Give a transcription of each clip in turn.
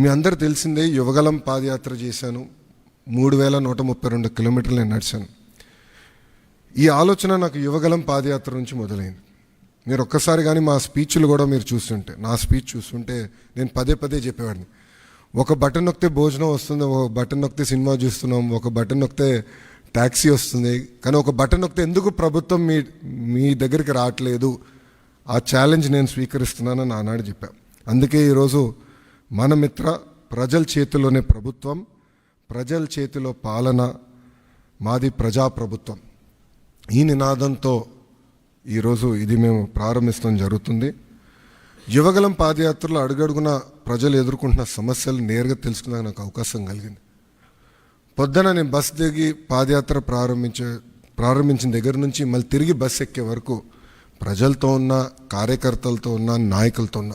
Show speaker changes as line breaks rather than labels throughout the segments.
మీ అందరు తెలిసిందే యువగలం పాదయాత్ర చేశాను. మూడు వేల నూట ముప్పై రెండు కిలోమీటర్లు నేను నడిచాను. ఈ ఆలోచన నాకు యువగలం పాదయాత్ర నుంచి మొదలైంది. మీరు ఒక్కసారి కానీ మా స్పీచ్లు కూడా మీరు చూస్తుంటే నా స్పీచ్ చూస్తుంటే నేను పదే పదే చెప్పేవాడిని. ఒక బటన్ నొక్కితే భోజనం వస్తుంది ఒక బటన్ నొక్కితే సినిమా చూస్తున్నాం ఒక బటన్ నొక్కితే ట్యాక్సీ వస్తుంది. కానీ ఒక బటన్ నొక్కితే ఎందుకు ప్రభుత్వం మీ మీ దగ్గరికి రావట్లేదు? ఆ ఛాలెంజ్ నేను స్వీకరిస్తున్నానని ఆనాడు చెప్పా. అందుకే ఈరోజు మన మిత్ర ప్రజల చేతిలోనే ప్రభుత్వం ప్రజల చేతిలో పాలన మాది ప్రజాప్రభుత్వం. ఈ నినాదంతో ఈరోజు ఇది మేము ప్రారంభిస్తాం జరుగుతుంది. యువగలం పాదయాత్రలో అడుగడుగున ప్రజలు ఎదుర్కొంటున్న సమస్యలు నేరుగా తెలుసుకునే నాకు అవకాశం కలిగింది. పొద్దున నేను బస్ దిగి పాదయాత్ర ప్రారంభించే ప్రారంభించిన దగ్గర నుంచి మళ్ళీ తిరిగి బస్ ఎక్కే వరకు ప్రజలతో ఉన్న కార్యకర్తలతో ఉన్న నాయకులతో ఉన్న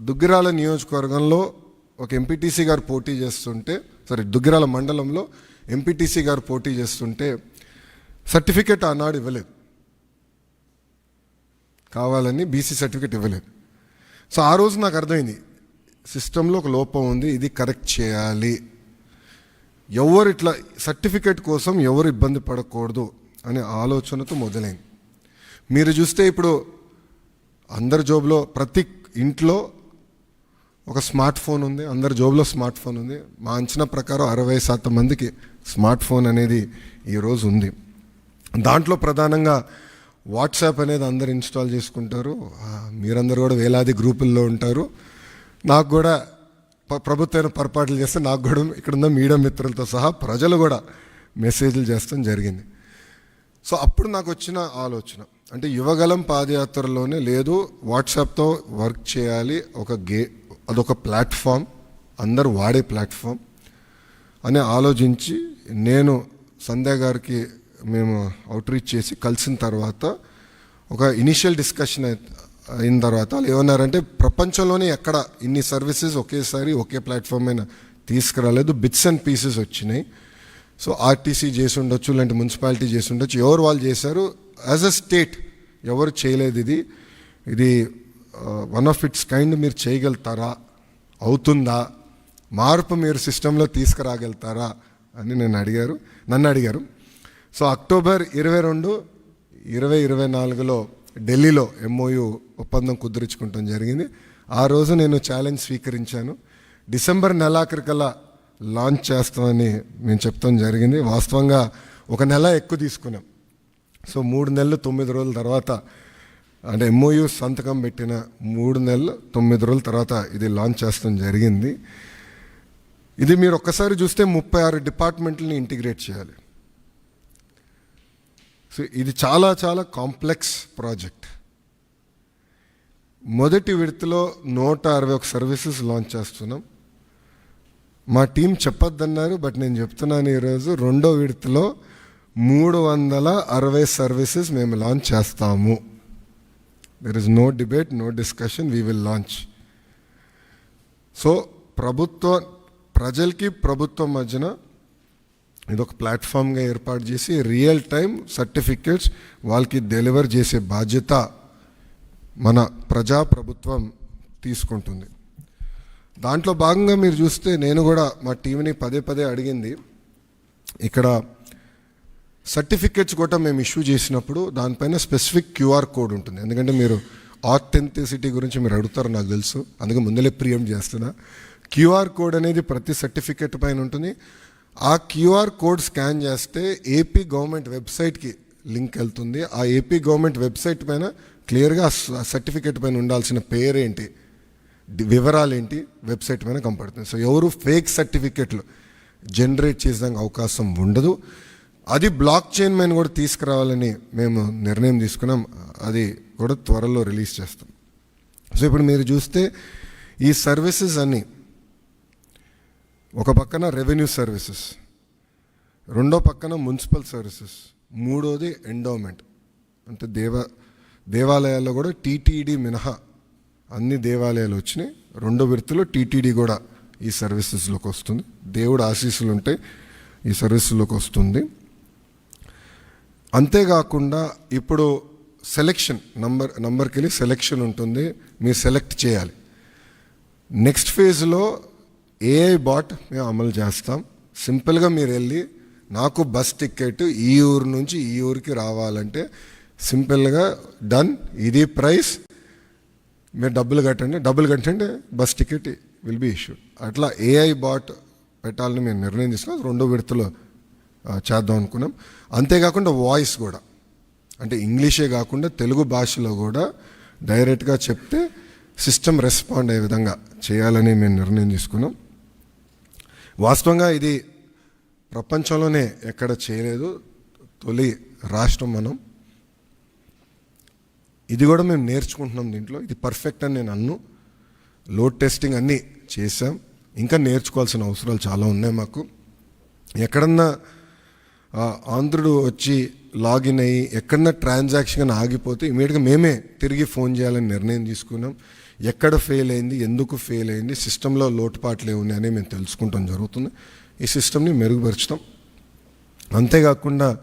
దుగ్గిరాల నియోజకవర్గంలో ఒక ఎంపీటీసీ గారు పోటీ చేస్తుంటే సారీ దుగ్గిరాల మండలంలో ఎంపీటీసీ గారు పోటీ చేస్తుంటే సర్టిఫికేట్ ఆనాడు ఇవ్వలేదు. కావాలని బీసీ సర్టిఫికేట్ ఇవ్వలేదు. సో ఆ రోజు నాకు అర్థమైంది సిస్టంలో ఒక లోపం ఉంది ఇది కరెక్ట్ చేయాలి. ఎవరు ఇట్లా సర్టిఫికేట్ కోసం ఎవరు ఇబ్బంది పడకూడదు అనే ఆలోచనతో మొదలైంది. మీరు చూస్తే ఇప్పుడు అందరి జాబ్లో ప్రతి ఇంట్లో ఒక స్మార్ట్ ఫోన్ ఉంది అందరి జోబులో స్మార్ట్ ఫోన్ ఉంది. మా అంచనా ప్రకారం అరవై శాతం మందికి స్మార్ట్ ఫోన్ అనేది ఈరోజు ఉంది. దాంట్లో ప్రధానంగా వాట్సాప్ అనేది అందరు ఇన్స్టాల్ చేసుకుంటారు. మీరందరూ కూడా వేలాది గ్రూపుల్లో ఉంటారు. నాకు కూడా ప్రభుత్వం పొరపాట్లు చేస్తే నాకు కూడా ఇక్కడున్న మీడియా మిత్రులతో సహా ప్రజలు కూడా మెసేజ్లు చేస్తాం జరిగింది. సో అప్పుడు నాకు వచ్చిన ఆలోచన అంటే యువగలం పాదయాత్రలోనే లేదు వాట్సాప్తో వర్క్ చేయాలి ఒక గే అదొక ప్లాట్ఫామ్. అందరు వాడే ప్లాట్ఫామ్. అని ఆలోచించి నేను సంధ్య గారికి మేము అవుట్రీచ్ చేసి కలిసిన తర్వాత ఒక ఇనిషియల్ డిస్కషన్ అయిన తర్వాత వాళ్ళు ఏమన్నారంటే ప్రపంచంలోనే ఎక్కడ ఇన్ని సర్వీసెస్ ఒకేసారి ఒకే ప్లాట్ఫామ్ మీద తీసుకురాలేదు. బిట్స్ అండ్ పీసెస్ వచ్చినాయి. సో ఆర్టీసీ చేసి ఉండొచ్చు లేదంటే మున్సిపాలిటీ చేసి ఉండొచ్చు. ఎవరు వాళ్ళు చేశారు? యాజ్ అ స్టేట్ ఎవరు చేయలేదు ఇది. ఇది వన్ ఆఫ్ ఇట్స్ కైండ్ మీరు చేయగలుగుతారా? అవుతుందా? మార్పు మీరు సిస్టంలో తీసుకురాగలుగుతారా? అని నేను అడిగారు. నన్ను అడిగారు. సో అక్టోబర్ ఇరవై రెండు ఇరవై ఇరవై నాలుగులో ఢిల్లీలో ఎంఓయు ఒప్పందం కుదుర్చుకుంటాం జరిగింది. ఆ రోజు నేను ఛాలెంజ్ స్వీకరించాను. డిసెంబర్ నెలాఖరికల్లా లాంచ్ చేస్తామని మేము చెప్తాం జరిగింది. వాస్తవంగా ఒక నెల ఎక్కువ తీసుకున్నాం. సో మూడు నెలలు తొమ్మిది రోజుల తర్వాత అంటే ఎంఓయు సంతకం పెట్టిన మూడు నెలలు తొమ్మిది రోజుల తర్వాత ఇది లాంచ్ చేస్తాం జరిగింది. ఇది మీరు ఒక్కసారి చూస్తే ముప్పై ఆరు డిపార్ట్మెంట్లని ఇంటిగ్రేట్ చేయాలి. సో ఇది చాలా చాలా కాంప్లెక్స్ ప్రాజెక్ట్ మొదటి విడతలో నూట అరవై ఒక సర్వీసెస్ లాంచ్ చేస్తున్నాం. మా టీం చెప్పొద్దన్నారు బట్ నేను చెప్తున్నాను ఈరోజు రెండో విడతలో మూడు వందల అరవై సర్వీసెస్ మేము లాంచ్ చేస్తాము. There is no debate no discussion we will launch so ప్రభుత్వ ప్రజలకి ప్రభుత్వం మధ్యన ఇది ఒక ప్లాట్ఫామ్గా ఏర్పాటు చేసి రియల్ టైం సర్టిఫికేట్స్ వాళ్ళకి డెలివర్ చేసే బాధ్యత మన ప్రజా ప్రభుత్వం తీసుకుంటుంది. దాంట్లో భాగంగా మీరు చూస్తే నేను కూడా మా టీంని పదే పదే అడిగింది. ఇక్కడ సర్టిఫికేట్స్ కూడా మేము ఇష్యూ చేసినప్పుడు దానిపైన స్పెసిఫిక్ క్యూఆర్ కోడ్ ఉంటుంది. ఎందుకంటే మీరు ఆథెంటిసిటీ గురించి మీరు అడుగుతారు నాకు తెలుసు. అందుకే ముందలే ప్రియం చేస్తున్నా. క్యూఆర్ కోడ్ అనేది ప్రతి సర్టిఫికేట్ పైన ఉంటుంది. ఆ క్యూఆర్ కోడ్ స్కాన్ చేస్తే ఏపీ గవర్నమెంట్ వెబ్సైట్కి లింక్ వెళ్తుంది. ఆ ఏపీ గవర్నమెంట్ వెబ్సైట్ పైన క్లియర్గా సర్టిఫికేట్ పైన ఉండాల్సిన పేరేంటి? వివరాలేంటి? వివరాలు ఏంటి వెబ్సైట్ పైన కనపడుతుంది. సో ఎవరు ఫేక్ సర్టిఫికెట్లు జనరేట్ చేసేదానికి అవకాశం ఉండదు. అది బ్లాక్ చైన్ మీద కూడా తీసుకురావాలని మేము నిర్ణయం తీసుకున్నాం. అది కూడా త్వరలో రిలీజ్ చేస్తాం. సో ఇప్పుడు మీరు చూస్తే ఈ సర్వీసెస్ అన్నీ ఒక పక్కన రెవెన్యూ సర్వీసెస్ రెండో పక్కన మున్సిపల్ సర్వీసెస్ మూడోది ఎండోమెంట్ అంటే దేవ దేవాలయాల్లో కూడా టీటీడీ మినహా అన్ని దేవాలయాలు వచ్చినాయి. రెండో విడతలో టీటీడీ కూడా ఈ సర్వీసెస్లోకి వస్తుంది. దేవుడు ఆశీస్సులు ఉంటే ఈ సర్వీసుల్లోకి వస్తుంది. అంతేకాకుండా ఇప్పుడు సెలెక్షన్ నంబర్ నంబర్కి వెళ్ళి సెలెక్షన్ ఉంటుంది. మీరు సెలెక్ట్ చేయాలి. నెక్స్ట్ ఫేజ్లో ఏఐ బాట్ మేము అమలు చేస్తాం. సింపుల్గా మీరు వెళ్ళి నాకు బస్ టికెట్ ఈ ఊరు నుంచి ఈ ఊరికి రావాలంటే సింపుల్గా డన్ ఇది ప్రైస్ మీరు డబ్బులు కట్టండి. డబ్బులు కట్టండి bus ticket will be issue అట్లా ఏఐ బాట్ పెట్టాలని మేము నిర్ణయం తీసుకున్నాం. రెండో విడతలో చేద్దాం అనుకున్నాం. అంతేకాకుండా వాయిస్ కూడా. అంటే ఇంగ్లీషే కాకుండా తెలుగు భాషలో కూడా డైరెక్ట్గా చెప్తే సిస్టమ్ రెస్పాండ్ అయ్యే విధంగా చేయాలని మేము నిర్ణయం తీసుకున్నాం. వాస్తవంగా ఇది ప్రపంచంలోనే ఎక్కడ చేయలేదు. తొలి రాష్ట్రం మనం. ఇది కూడా మేము నేర్చుకుంటున్నాం దీంట్లో. ఇది పర్ఫెక్ట్ అని నేను అన్ను. లోడ్ టెస్టింగ్ అన్నీ చేసాం ఇంకా నేర్చుకోవాల్సిన అవసరాలు చాలా ఉన్నాయి మాకు. ఎక్కడన్నా ఆంధ్రుడు వచ్చి లాగిన్ అయ్యి ఎక్కడన్నా ట్రాన్సాక్షన్ ఆగిపోతే ఇమీడియట్గా మేమే తిరిగి ఫోన్ చేయాలని నిర్ణయం తీసుకున్నాం. ఎక్కడ ఫెయిల్ అయింది ఎందుకు ఫెయిల్ అయింది సిస్టంలో లోటుపాట్లు ఏమున్నాయి అని మేము తెలుసుకుంటాం జరుగుతుంది. ఈ సిస్టమ్ని మెరుగుపరచడం అంతేకాకుండా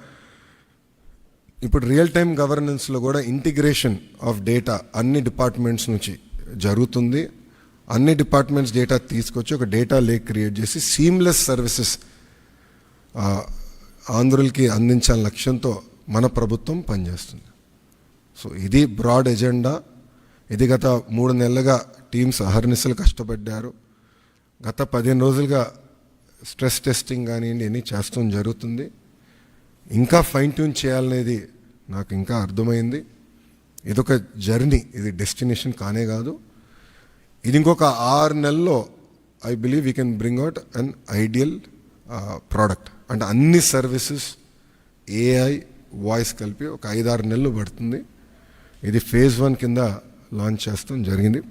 ఇప్పుడు రియల్ టైం గవర్నెన్స్లో కూడా ఇంటిగ్రేషన్ ఆఫ్ డేటా అన్ని డిపార్ట్మెంట్స్ నుంచి జరుగుతుంది. అన్ని డిపార్ట్మెంట్స్ డేటా తీసుకొచ్చి ఒక డేటా లేక్ క్రియేట్ చేసి సీమ్లెస్ సర్వీసెస్ ఆంధ్రులకి అందించాలని లక్ష్యంతో మన ప్రభుత్వం పనిచేస్తుంది. సో ఇది బ్రాడ్ ఎజెండా. ఇది గత మూడు నెలలుగా టీమ్స్ అహర్నిశలు కష్టపడ్డారు. గత పదిహేను రోజులుగా స్ట్రెస్ టెస్టింగ్ కానివ్వండి అన్నీ చేస్తాం జరుగుతుంది. ఇంకా ఫైన్ ట్యూన్ చేయాలనేది నాకు ఇంకా అర్థమైంది. ఇదొక జర్నీ ఇది డెస్టినేషన్ కానే కాదు. ఇది ఇంకొక ఆరు నెలల్లో I believe we can bring out an ideal product. అంటే అన్ని సర్వీసెస్ ఏఐ వాయిస్ కలిపి ఒక ఐదారు నెలలు పడుతుంది. ఇది ఫేజ్ వన్ కింద లాంచ్ చేస్తాం జరిగింది.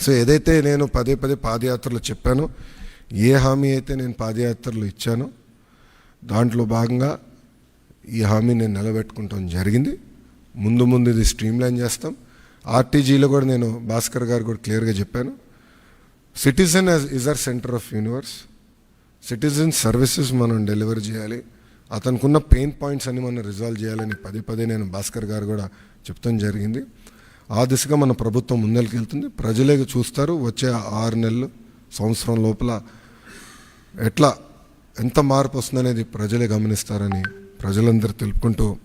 సో ఏదైతే నేను పదే పదే పాదయాత్రలు చెప్పానో ఏ హామీ అయితే నేను పాదయాత్రలు ఇచ్చానో దాంట్లో భాగంగా ఈ హామీ నేను నిలబెట్టుకుంటాం జరిగింది. ముందు ముందు ఇది స్ట్రీమ్లైన్ చేస్తాం. ఆర్టీజీలో కూడా నేను భాస్కర్ గారు కూడా క్లియర్గా చెప్పాను. Citizen is our centre of universe. Citizen services మనం డెలివర్ చేయాలి. అతనుకున్న పెయిన్ పాయింట్స్ అన్ని మనం రిజాల్వ్ చేయాలని పదే పదే నేను భాస్కర్ గారు కూడా చెప్తాం జరిగింది. ఆ దిశగా మన ప్రభుత్వం ముందరికి వెళ్తుంది. ప్రజలే చూస్తారు. వచ్చే ఆరు నెలలు సంవత్సరం లోపల ఎట్లా ఎంత మార్పు వస్తుందనేది ప్రజలే గమనిస్తారని ప్రజలందరూ తెలుపుకుంటూ